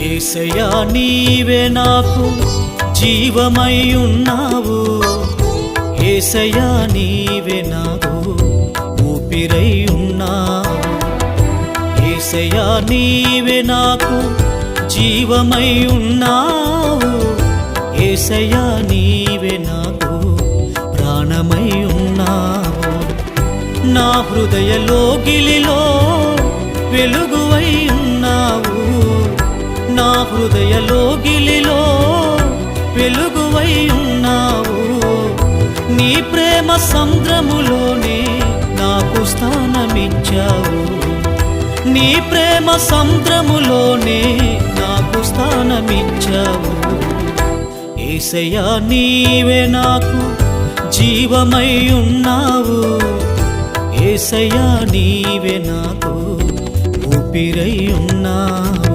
ఏసయా నీవే నాకు జీవమై ఉన్నావు. ఏసయా నీవే నాకు ఊపిరై ఉన్నావు. ఏసయా నీవే నాకు జీవమై ఉన్నావు. ఏసయా నీవే నాకు ప్రాణమై ఉన్నావు. నా హృదయ లోగిలిలో వెలుగు హృదయ లోగిలిలో వెలుగువై ఉన్నావు నీ ప్రేమ సంద్రములోనే నాకు స్థానమిచ్చావు. నీ ప్రేమ సంద్రములోనే నాకు స్థానమిచ్చావు. ఏసయ్యా నీవే నాకు జీవమై ఉన్నావు ఏసయ్యా నీవే నాకు ఊపిరై ఉన్నావు.